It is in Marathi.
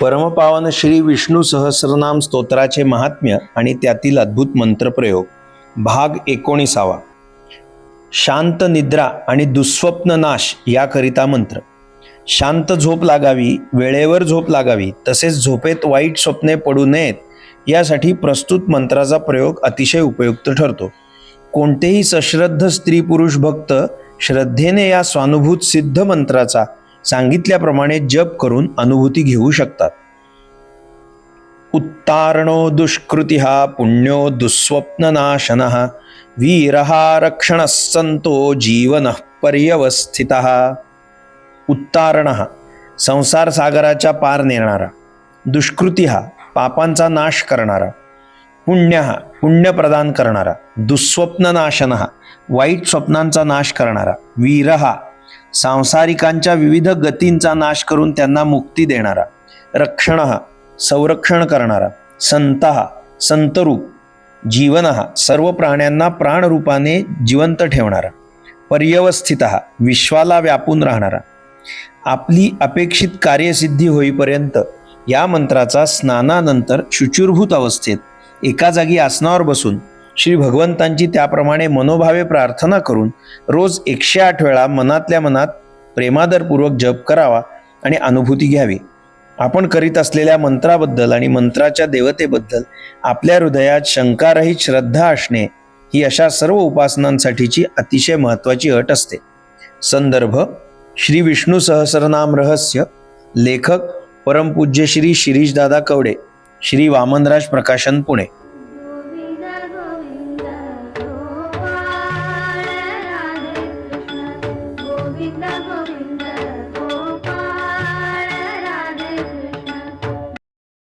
परमपावन श्री विष्णू सहस्रनाम स्तोत्राचे महात्म्य आणि त्यातील अद्भुत मंत्रप्रयोग. भाग एकोणीसावा. शांत निद्रा आणि दुःस्वप्न नाश याकरिता मंत्र. शांत झोप लागावी वेळेवर झोप लागावी तसेच झोपेत वाईट स्वप्ने पडू नयेत यासाठी प्रस्तुत मंत्राचा प्रयोग अतिशय उपयुक्त ठरतो. कोणतेही सश्रद्ध स्त्री पुरुष भक्त श्रद्धेने या स्वानुभूत सिद्ध मंत्राचा सांगितल्याप्रमाणे जप करून अनुभूती घेऊ शकतात. उत्तारणो दुष्कृती पुण्यो दुःस्वप्ननाशन वीरहा रक्षण संतो जीवन पर्यवस्थित। उत्तारण संसार सागराच्या पार नेणारा दुष्कृती हा पापांचा नाश करणारा पुण्य हा पुण्य प्रदान करणारा दुःस्वप्ननाशन हा वाईट स्वप्नांचा नाश करणारा वीर हा सांसारिकांच्या विविध गतींचा नाश करून त्यांना मुक्ती देणारा रक्षण हा संरक्षण करणारा संत हा संतरूप जीवन हा सर्व प्राण्यांना प्राणरूपाने जिवंत ठेवणारा पर्यवस्थित हा विश्वाला व्यापून राहणारा. आपली अपेक्षित कार्यसिद्धी होईपर्यंत या मंत्राचा स्नानानंतर शुचिरभूत अवस्थेत एका जागी आसनावर बसून श्री भगवंतांची त्याप्रमाणे मनोभावे प्रार्थना करून रोज एकशे आठ वेळा मनातल्या मनात प्रेमादरपूर्वक जप करावा आणि अनुभूती घ्यावी. आपण करीत असलेल्या मंत्राबद्दल आणि मंत्राच्या देवतेबद्दल आपल्या हृदयात शंकारहित श्रद्धा असणे ही अशा सर्व उपासनांसाठीची अतिशय महत्त्वाची अट असते. संदर्भ श्री विष्णू सहस्रनाम रहस्य लेखक परमपूज्य श्री शिरीषदादा कवडे श्री वामनराज प्रकाशन पुणे.